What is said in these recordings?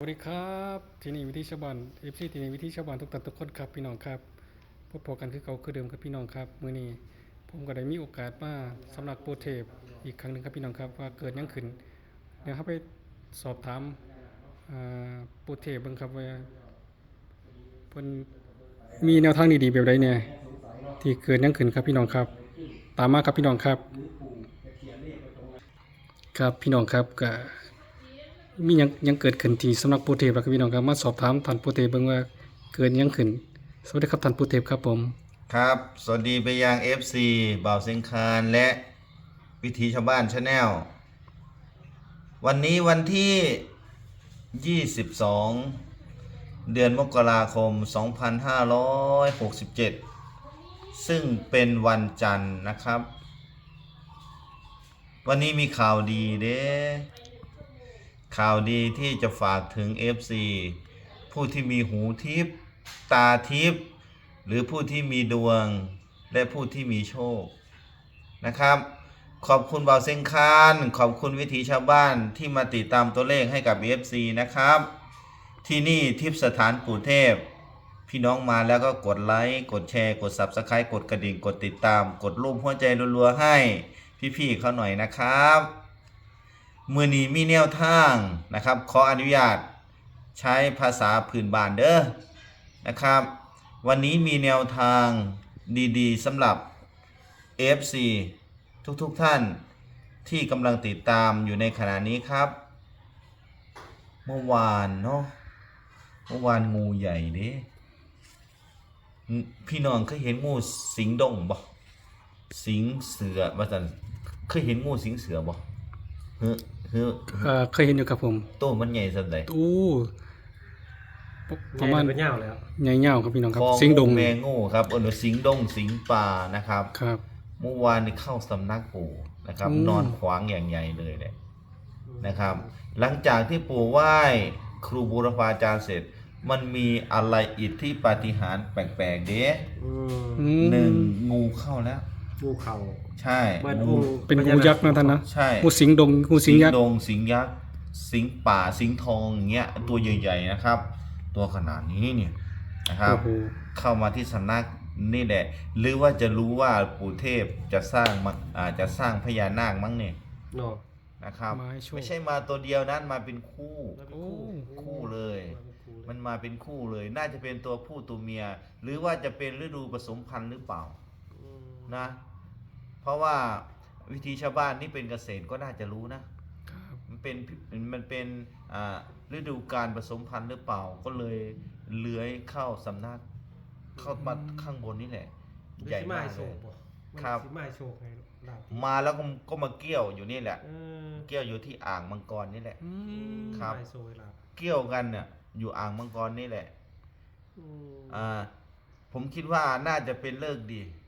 สวัสดีครับที่นี่วิธีชาวบ้านเอฟซีที่นี่วิธีชาวบ้านทุกท่านทุกคนครับพี่น้องครับพบพอกันคือเก่าคือเดิมครับพี่น้องครับมื้อนี้ผมก็ได้มีโอกาสมาสำนักโปรเทปอีกครั้งหนึ่งครับพี่น้องครับว่าเกิดยังขึ้นเดี๋ยวเขาไปสอบถามโปรเทปบิ่งครับว่าเพิ่นมีแนวทางดีๆแบบใดเนี่ยที่เกิดยังขึ้นครับพี่น้องครับ ตามมาครับพี่น้องครับ ครับพี่น้องครับก็ มียังยังเกิดขึ้นที่สำนักปูเทพครับพี่น้องครับมาสอบถามท่านปูเทพเบิ่งว่าเกิดยังขึ้น สวัสดีครับท่านปูเทพครับผม ครับ สวัสดีไปยัง FC บ่าวเซงคารและวิถีชาวบ้านชาแนลวันนี้วันที่ 22 เดือนมกราคม 2567 ซึ่งเป็นวันจันทร์นะครับ วันนี้มีข่าวดีเด้ ข่าวดีที่จะฝากถึง FC ผู้ที่มีหูทิพตาทิพหรือผู้ที่มีดวงและผู้ที่มีโชคนะครับ ขอบคุณบ่าวเซงคานขอบคุณวิถีชาวบ้านที่มาติดตามตัวเลขให้กับ FC นะครับ ที่นี่ทิพสถานปู่เทพ พี่น้องมาแล้วก็กดไลค์กดแชร์ กด Subscribe กดกระดิ่งกดติดตาม กดรูปหัวใจรัวๆให้พี่ๆเขาหน่อยนะครับ มือนี้มีแนวทางนะครับ ขออนุญาตใช้ภาษาพื้นบ้านเด้อนะครับ วันนี้มีแนวทางดีๆสำหรับ FC ทุกๆทท่านที่กำลังติดตามอยู่ในขณะนี้ครับ เมื่อวานเนาะเมื่อวานงูใหญ่เด้พี่น้องเคยเห็นงูสิงดงบ่สิงเสือว่าจันเคยเห็นงูสิงเสือบ่เฮ้ อเฮ้อเอ่อเคยเห็นอยู่ครับผมตัวมันใหญ่สันใดอู้ปประมาณเป็นเงาแล้วใหญ่ยาวครับพี่น้องครับคอสิงดงแมงูครับเออสิงดงสิงป่านะครับ ครับเมื่อวานนี้เข้าสำนักปู่นะครับอืมนอนขวางอย่างใหญ่เลยเนี่ยนะครับ หลังจากที่ปู่ไหว้ครูบูรพาจารย์เสร็จ มันมีอะไรอิทธิปาฏิหาริย์แปลกๆเด้อืมอืมหนึ่งงูเข้าแล้ว งูเข่าใช่เบิดงูงูเป็นงูยักษ์นะท่านนะใช่งูสิงดงงูสิงยักษ์ดงสิงยักษ์สิงป่าสิงทองอย่างเงี้ยตัวใหญ่ๆนะครับ ตัวขนาดนี้เนี่ยนะครับโอ้โหเข้ามาที่สำนักนี่แหละ หรือว่าจะรู้ว่าปู่เทพจะสร้างมาอาจจะสร้างพญานาคมั้งเนี่ยเนาะนะครับมาให้โชคไม่ใช่มาตัวเดียวนั้นมาเป็นคู่แล้วเป็นโอ้คู่เลยมาเป็นคู่เลย มันมาเป็นคู่เลย น่าจะเป็นตัวผู้ตัวเมีย หรือว่าจะเป็นฤดูผสมพันธุ์หรือเปล่าอืมนะเพ ราะว่าวิธีชาวบ้านนี่เป็นเกษตรก็น่าจะรู้นะครับมันมันเป็นมันเป็นอ่าฤดูการผสมพันธุ์หรือเปล่าก็เลยเลื้อยเข้าสำนักเข้ามาข้างบนนี่แหละ ใหญ่มากนสิเลยโชคบ่มันครับสิมาให้โชคให้ลาบมาแล้วก็ก็มาเกี่ยวอยู่นี่แหละเออเกี่ยวอยู่ที่อ่างมังกรนี่แหละอืมครับมาให้โชคให้ลาบเกี่ยวกันเนี่ยอยู่อ่างมังกรนี่แหละอืมอ่าผมคิดว่าน่าจะเป็นเลิกษ์ดีอืม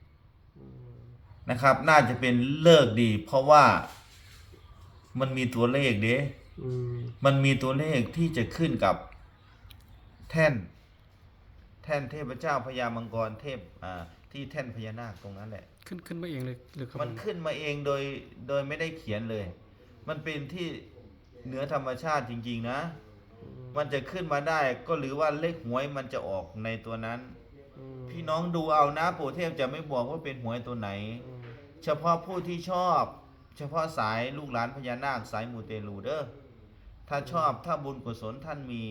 นะครับ น่าจะเป็นเลิกษ์ดี เพราะว่ามันมีตัวเลขเด้อืมมันมีตัวเลขที่จะขึ้นกับแท่น แท่นเทพเจ้าพญามังกรเทพอ่าที่แท่นพญานาคตรงนั้นแหละ ขึ้นขึ้นมาเองเลยเลยครับมันผมขึ้นมาเองโดยโดยไม่ได้เขียนเลย มันเป็นที่เหนือธรรมชาติจริง ๆ นะ มันจะขึ้นมาได้ก็หรือว่าเลขหวยมันจะออกในตัวนั้นอืมพี่น้องดูเอานะปู่เทพจะไม่บอกว่าเป็นหวยตัวไหนอืม เฉพาะผู้ที่ชอบ เฉพาะสายลูกหลานพญานาคสายมูเตลูเด้อถ้าชอบถ้าบุญกุศลท่านมี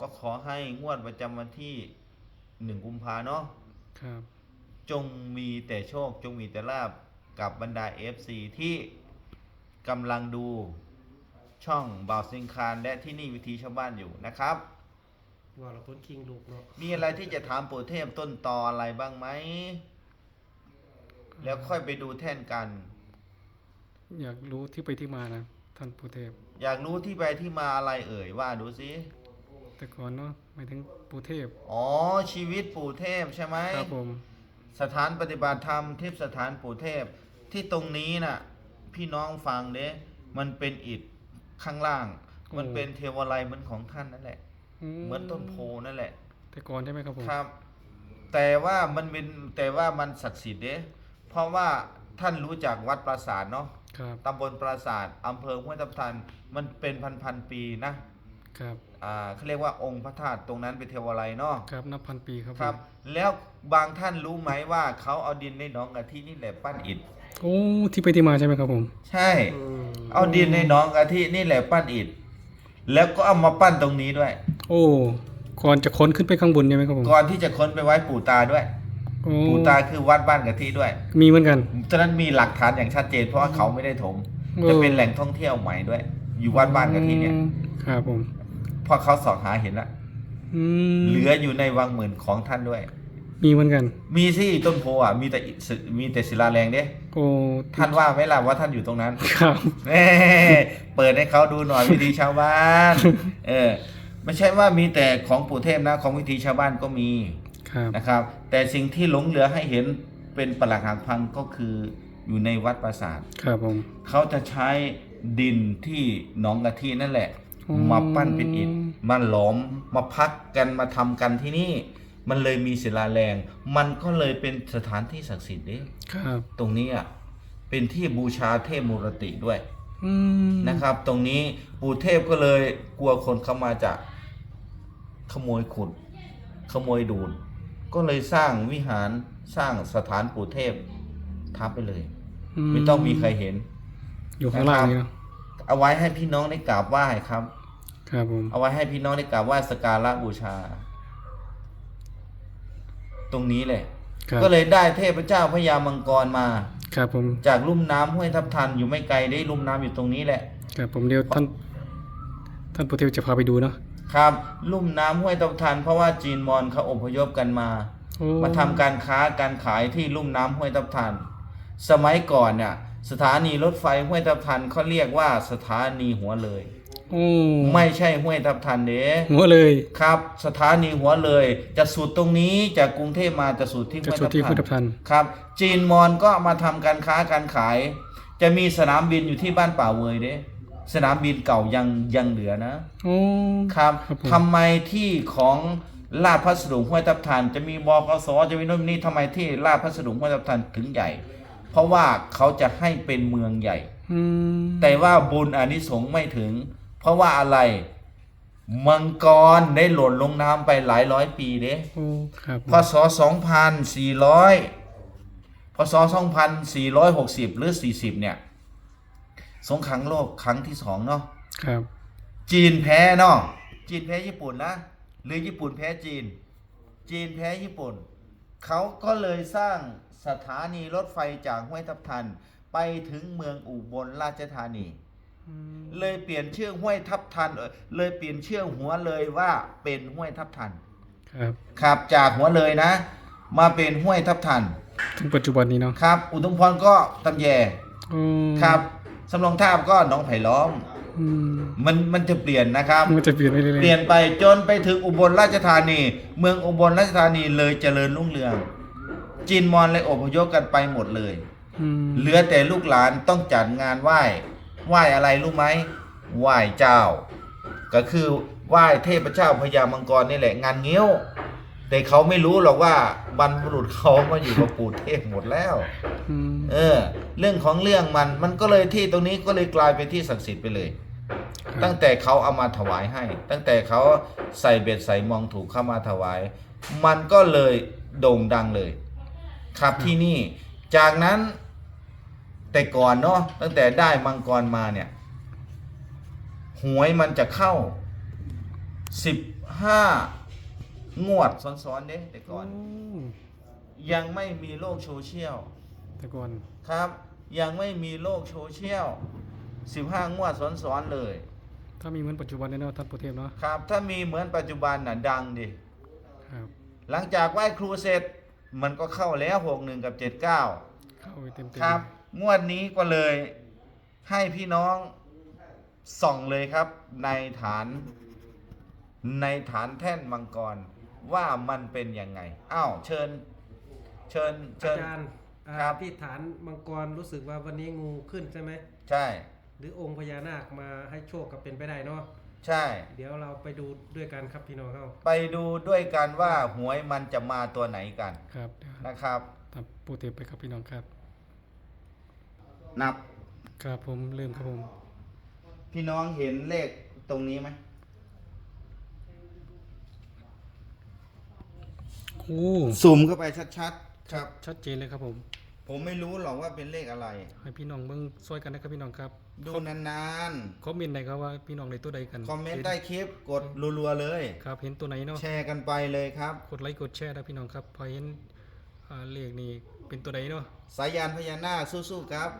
ก็ขอให้งวดประจำวันที่หนึ่งกุมภาเนาะครับ จงมีแต่โชคจงมีแต่ลาบกับบรรดา FC ที่กำลังดูช่องบ่าวสิงคารและที่นี่วิธีชาวบ้านอยู่นะครับว่าเราพ้นคิงลูกเนาะมีอะไรที่จะถามปู่เทพต้นตออะไรบ้างไหม แล้วค่อยไปดูแท่นกัน อยากรู้ที่ไปที่มานะท่านปูเทพ อยากรู้ที่ไปที่มาอะไรเอ่ยว่าดูสิแต่ก่อนเนาะหมายถึงปูเทพ อ๋อ ชีวิตปู่เทพใช่ไหมครับผมสถานปฏิบัติธรรมทิพย์สถานปู่เทพ ที่ตรงนี้น่ะ พี่น้องฟังเด้มันเป็นอิฐข้างล่าง มันเป็นเทวาลัยเหมือนของท่านนั่นแหละ เหมือนต้นโพนั่นแหละ แต่ก่อนใช่ไหมครับผมครับ แต่ว่ามันเป็นแต่ว่ามันศักดิ์สิทธิ์เด้ เพราะว่าท่านรู้จักวัดปราสาทเนาะครับตำบลปราสาทอำเภอห้วยทับทันมันเป็นพันพันๆปีนะครับอ่าเขาเรียกว่าองค์พระธาตุตรงนั้นเป็นเทวาลัยเนาะครับนับพันปีครับครับผมแล้วบางท่านรู้ไหมว่าเขาเอาดินในหนองกะทินี่แหละปั้นอิฐโอ้ที่ไปที่มาใช่ไหมครับผม ใช่อืมเอาดินในหนองกะทินี่แหละปั้นอิฐแล้วก็เอามาปั้นตรงนี้ด้วย โอ้ก่อนจะค้นขึ้นไปข้างบนใช่ไหมครับผมก่อนที่จะค้นไปไว้ปู่ตาด้วย โอ้ปู่ตาคือวัดบ้านกะทิด้วยมีเหมือนกัน ฉะนั้นมีหลักฐานอย่างชัดเจน เพราะว่าเขาไม่ได้ถมโอ้จะเป็นแหล่งท่องเที่ยวใหม่ด้วย อยู่วัดบ้านกะทิเนี่ยอืมครับผมเพราะเขาสอบหาเห็นละอืมเหลืออยู่ในวังหมื่นของท่านด้วย มีเหมือนกัน มีที่ต้นโพอะมีแต่อิฐมีแต่ศิลาแรงเด้โอ้ท่านว่าไหมล่ะว่าท่านอยู่ตรงนั้น ครับแน่เปิดให้เขาดูหน่อยวิธีชาวบ้าน เออ ไม่ใช่ว่ามีแต่ของปู่เทพนะ ของวิธีชาวบ้านก็มีครับ นะครับ แต่สิ่งที่หลงเหลือให้เห็นเป็นปลักหักพังก็คืออยู่ในวัดปราสาทครับผมเขาจะใช้ดินที่หนองกะทินั่นแหละอืมมาปั้นเป็นอิฐมาหลอมมาพักกันมาทำกันที่นี่ มันเลยมีศิลาแรง มันก็เลยเป็นสถานที่ศักดิ์สิทธิ์เด้ครับตรงนี้อะเป็นที่บูชาเทพมูรติด้วยอืมนะครับ ตรงนี้ปู่เทพก็เลยกลัวคนเข้ามาจะขโมยขุด ขโมยดูด ก็เลยสร้างวิหารสร้างสถานปู่เทพทับไปเลย ไม่ต้องมีใครเห็น อยู่ข้างล่างนี่เนาะเอาไว้ให้พี่น้องได้กราบไหว้ครับ ครับผม เอาไว้ให้พี่น้องได้กราบไหว้สกการะบูชา ตรงนี้แหละครับก็เลยได้เทพเจ้าพญามังกรมา ครับผม จากลุ่มน้ำห้วยทับทันอยู่ไม่ไกลได้ลุ่มน้ำอยู่ตรงนี้แหละ ครับผมเดี๋ยวท่านท่านโปรเทวจะพาไปดูเนาะ ครับ ลุ่มน้ำห้วยทับทัน เพราะว่าจีนมอญเขาอพยพกันมาโอ้มาทำการค้าการขายที่ลุ่มน้ำห้วยทับทัน สมัยก่อนเนี่ยสถานีรถไฟห้วยทับทันเขาเรียกว่าสถานีหัวเลยโอ้ไม่ใช่ห้วยทับทันเด้หัวเลยครับ สถานีหัวเลย จะสุดตรงนี้จากกรุงเทพมาจะสุดที่จะห้วยสุดทับที่ทัพุทธนทันครับ จีนมอญก็มาทำการค้าการขาย จะมีสนามบินอยู่ที่บ้านป่าเวยเด้ สนามบินเก่ายังยังเหลือนะโอ้ครับครับผมทำไมที่ของลาดพัสดุห้วยทับทันจะมีบกสจะมีโน่นนี่ทำไมที่ลาดพัสดุห้วยทับทันถึงใหญ่ เพราะว่าเขาจะให้เป็นเมืองใหญ่อืมแต่ว่าบุญอานิสงส์ไม่ถึง เพราะว่าอะไรมังกรได้หล่นลงน้ำไปหลายร้อยปีเด้โอ้ครับผมพศ2400พศ2460หรือ40เนี่ย สงครามโลกครั้งที่สองเนาะครับ จีนแพ้เนาะจีนแพ้ญี่ปุ่นนะหรือญี่ปุ่นแพ้จีน จีนแพ้ญี่ปุ่น เขาก็เลยสร้างสถานีรถไฟจากห้วยทับทัน ไปถึงเมืองอุบลราชธานีอืมเลยเปลี่ยนชื่อห้วยทับทันเอ่อเลยเปลี่ยนชื่อหัวเลยว่าเป็นห้วยทับทัน ครับครับจากหัวเลยนะ มาเป็นห้วยทับทัน ถึงปัจจุบันนี้เนาะครับ อุทุมพรก็ตำแยโอ้ครับ สำโรงทาบก็หนองไผ่ล้อม อืมมันมันจะเปลี่ยนนะครับ มันจะเปลี่ยนไปเรื่อยๆเปลี่ยนไปจนไปถึงอุบลราชธานี เมืองอุบลราชธานีเลยเจริญรุ่งเรือง จีนมอญเลยอพยพกันไปหมดเลย อืมเหลือแต่ลูกหลานต้องจัดงานไหว้ ไหว้อะไรรู้ไหมไหว้เจ้า ก็คือไหว้เทพเจ้าพญามังกรนี่แหละงานเงี้ยว แต่เขาไม่รู้หรอกว่า บรรพบุรุษเขามาอยู่กับปู่เทพหมดแล้วอืมเออ เรื่องของเรื่องมันมันก็เลยที่ตรงนี้ก็เลยกลายเป็นที่ศักดิ์สิทธิ์ไปเลยครับตั้งแต่เขาเอามาถวายให้ ตั้งแต่เขาใส่เบ็ดใส่มองถูกเข้ามาถวาย มันก็เลยโด่งดังเลย ครับที่นี่ จากนั้นแต่ก่อนเนาะตั้งแต่ได้มังกรมาเนี่ยหวยมันจะเข้าสิบห้า งวดซ้อนๆเด้แต่ก่อนโยังไม่มีโลกโซเชียลแต่ก่อนครับ ยังไม่มีโลกโซเชียลสิบห้างวดซ้อนๆเลย ถ้ามีเหมือนปัจจุบันเนี่ยเนาะท่านโปรเทวเนาะครับ ถ้ามีเหมือนปัจจุบันน่ะดังดิ ครับหลังจากไหว้ครูเสร็จ มันก็เข้าแล้วหกหนึ่งกับเจ็ดเก้าเข้าไปเต็มๆครับ งวดนี้ก็เลยให้พี่น้องส่องเลยครับ ในฐานในฐานแท่นมังกร ว่ามันเป็นยังไงอ้าวเชิญ เชิญอาเชิญจารย์อ่าครับ ที่ฐานมังกรรู้สึกว่าวันนี้งูขึ้นใช่ไหมใช่ หรือองค์พญานาคมาให้โชคกับเป็นไปได้เนาะใช่ เดี๋ยวเราไปดูด้วยกันครับพี่น้องเขาไปดูด้วยกันว่าหวยมันจะมาตัวไหนกันครับเดี๋ยวนะครับ ตามโปรเทวไปครับพี่น้องครับ นับ ครับผมเริ่มครับผม พี่น้องเห็นเลขตรงนี้ไหม โอ้ซูมเข้าไปชัดๆครับ ชัดเจนเลยครับผม ผมไม่รู้หรอกว่าเป็นเลขอะไร ให้พี่น้องเบิ่งช่วยกันนะครับพี่น้องครับดูนานคอมเมนต์หน่อยครับว่าพี่น้องได้ตัวใดกันๆ คอมเมนต์ใต้คลิปกดรัวๆเลย ครับเห็นตัวไหนเนาะแชร์กันไปเลยครับ กดไลค์กดแชร์นะพี่น้องครับพอเห็นอ่าเลขนี่เป็นตัวใดเนาะสายยานพญานาคสู้ๆครับ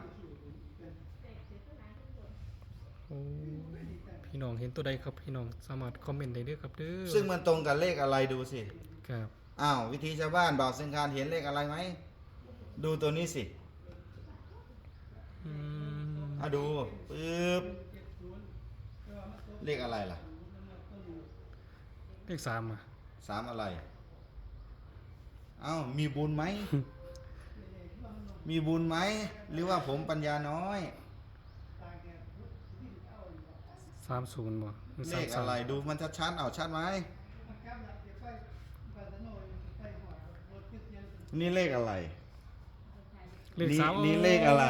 โอ้พี่น้องเห็นตัวใดครับพี่น้องสามารถคอมเมนต์ได้เด้อครับเด้อซึ่งมันตรงกับเลขอะไรดูสิ ครับ อ้าววิธีชาวบ้านบอกซึ่งการเห็นเลขอะไรไหม ดูตัวนี้สิอืมอะดูปึ๊บเลขอะไรล่ะ เลขสามอะสามอะไร เอ้ามีบุญไหม มีบุญไหม หรือว่าผมปัญญาน้อย สามศูนย์บ่หรือเลสามขสาอะมไรดูมันชัดๆเอาชัดไหม นี่เลขอะไรเลขนี่สามนี่เลขอะไร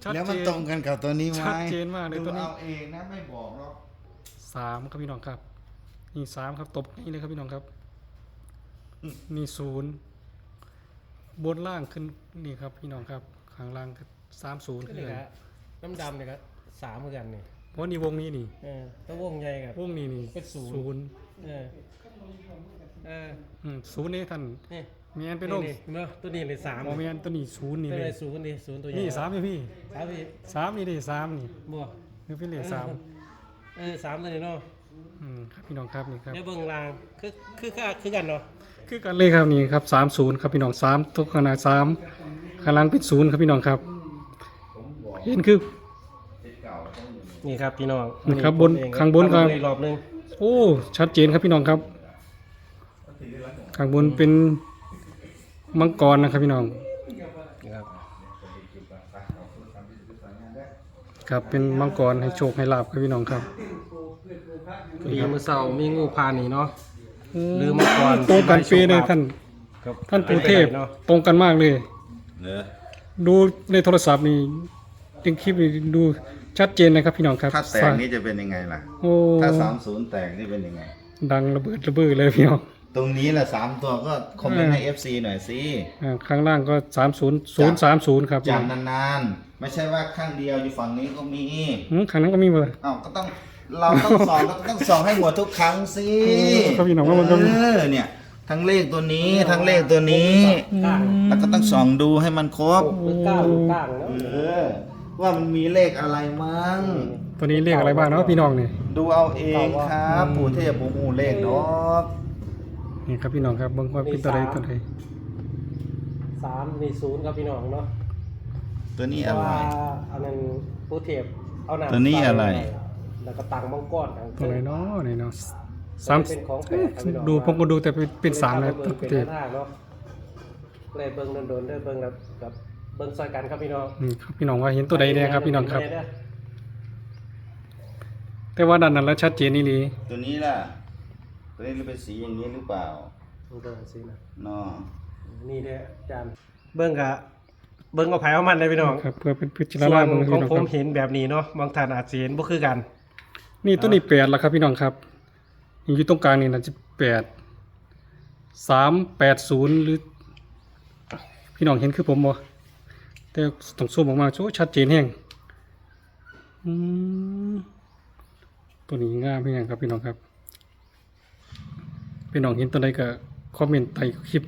โชัดแล้วมันเจตรงกันกับตัวนี้ไหมชัดเจนมากเลยดูตัวนี้เอาเองนะไม่บอกหรอกสามครับพี่น้องครับ นี่สามครับตบนี่เลยครับพี่น้องครับ นี่ศูนย์บนล่างขึ้นนี่ครับพี่น้องครับข้างล่างสามศูนย์ก็ขึ้นนี่เลยก็น้ำดำเนี่ยก็สามเหมือนกันนี่เพราะนี่วงนี้นี่ เออต้องวงใหญ่กับ วงนี้นี่เป็นศูนย์ ศูนย์เออเอออืมศูนย์นี่ท่าน นี่ เมียนไปลงนี่เนาะตัวนี้เลยสามโมเมียนตัวนี้ศูนย์นี่ตัวเลเลยยศูนย์นี่ศูนย์ตัวใหญ่นี่สามนี่พี่สามพี่สามนี่ดิสามนี่บัวนี่เป็นเลขสามเออสามตัวนี้เนาะอืมครับพี่น้องครับนี่ครับ เดี๋ยวเบิ่งรางคือคือคือคือกันเนาะคือกันเลขครับนี่ครับสามศูนย์ครับพี่น้องสามตัวขนาดสามข้างล่างเป็นศูนย์ครับพี่น้องครับ เห็นคือ นี่ครับพี่น้องนี่ครับบนข้างบนครับ อีกรอบหนึงโอ้ชัดเจนครับพี่น้องครับ ข้างบนเป็น มังกรนะครับพี่น้องนี่ครับครับเป็นมังกรให้โชคให้ลาบครับพี่น้องครับพอดีมื้อเช้ามีงูพาหนีเนาะโอ้หรือมังกรตรงกันเป๊ะเลยท่านครับท่านปู่เทพเนาะตรงกันมากเลยเนอะดูในโทรศัพท์นี่ดึงคลิปนี่ดูชัดเจนนะครับพี่น้องครับ ถ้าแตกนี่จะเป็นยังไงล่ะโอ้ถ้าสามศูนย์แตกนี่เป็นยังไง ดังระเบิดระเบ้อเลยพี่น้อง ตรงนี้แหละสามตัวก็คอมเมนต์ให้ FC หน่อยสิอ่าข้างล่างก็สามศูนย์ศูนย์สามศูนย์ครับจำนานๆ ไม่ใช่ว่าข้างเดียวอยู่ฝั่งนี้ก็มีอืมข้างนั้นก็มีเบอร์อ้าวก็ต้องเราต้องส่องเราก็ต้องส่องให้หมดทุกครั้งสิครับพี่น้องว่ามันก็เออเนี่ย ทั้งเลขตัวนี้ทั้งเลขตัวนี้ก้างแล้วก็ต้องส่องดูให้มันครบเป็นก้างก้างเนาะเออว่ามันมีเลขอะไรมั้งตัวนี้เรียกอะไรบ้างเนาะพี่น้องเนี่ยดูเอาเองครับปู่เทพปู่มูเลขเนาะ นี่ครับพี่น้องครับเบิ่งว่าเป็นตัวใดตัวใดสามนี่ศูนย์ครับพี่น้องเนาะตัวนี้เพอะราะไร ว่าอันนั้นผู้เทพเอาน้ำตัวนี้อะไร แล้วก็ตังมังกรทั้งตัวไหนเนาะนี่เนาะสาสามมเป็นของแปลกครับพี่น้องดูผมก็ดูแต่เป็นเป็นสามเลยเบิ่ตัวงเป็นเทพหน้าเนาะเลยเบิ่งโดนๆเด้อเบิ่งแบบแบบเบิ่งซอยกันครับพี่น้องนี่ครับพี่น้องว่าเห็นตัวใดเนี่ยครับพี่น้องครับเด้อแต่ว่าด้านนั้นแล้วชัดเจนนี่ดีตัวนี้ล่ะ ตัวนี้เป็นสีอย่างนี้หรือเปล่าเบิ่งสินะเนาะนี่เด้ออาจารย์เบิ่งกะเบิ่งเอาไผเอามันเลยพี่น้องครับ เพื่อเป็นพิจารส่วณานเบิ่งขพี่องน้องผคมรับเห็นแบบนี้เนาะบางท่านอาจสิเห็นบ่คือกัน นี่ตัวนี้แปดแล้วครับพี่น้องครับนี่อยู่ตรงกลางนี่นะจะแปดสามแปดศูนย์หรือ พี่น้องเห็นคือผมบ่แต่ต้องซูมออกมาโชชัดเจนแห้งอืมตัวนี้งามเพียงครับพี่น้องครับ พี่น้องเห็นตัวใดก็คอมเมนต์ใต้คลิป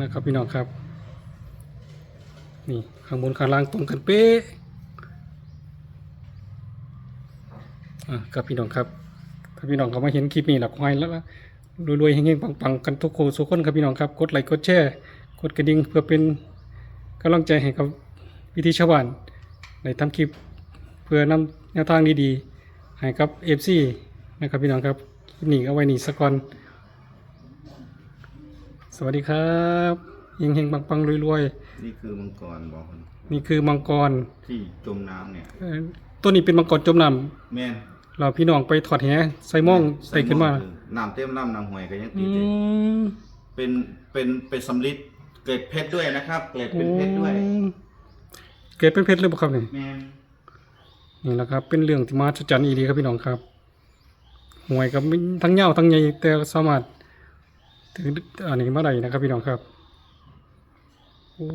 นะครับพี่น้องครับนี่ข้างบนข้างล่างตรงกันเป๊ะอะครับพี่น้องครับถ้าพี่น้องเขามาเห็นคลิปนี้หลักห้อยแล้วรวยๆเฮงๆปังๆกันทุกคนทุกคนครับพี่น้องครับ กดไลค์กดแชร์กดกระดิ่งเพื่อเป็นกำลังใจให้กับวิธีชาวบ้านในทำคลิปเพื่อนำแนวทางดีๆให้กับเอฟซีนะครับพี่น้องครับ ลิปนี้เอาไว้นี่สักก่อน สวัสดีครับเฮงๆปังๆรวยนี่คือมังกรบอกคนๆนี่คือมังกรที่จมน้ำเนี่ยเอ่อตัวนี้เป็นมังกรจมน้แม่นำเราพี่น้องไปถอดแหใส่หม่องใส่ขึ้นมาคือน้ำเต็มน้ำน้ำห่วยก็ยังอืติดเลยมเป็นเป็นเป็นสำลิดเกล็ดเพชรด้วยนะครับ เกล็ดเป็นเพชรด้วย อืมเกรดเป็นเพชรเลยบ่ครับนี่แม่นนี่แหละครับ เป็นเรื่องที่มหัศจรรย์อีดีครับพี่น้องครับ หวยกับทั้งเงาทั้งใหญ่แต่สามารถถึงอันนี้เมื่อไหร่นะครับพี่น้องครับโอ้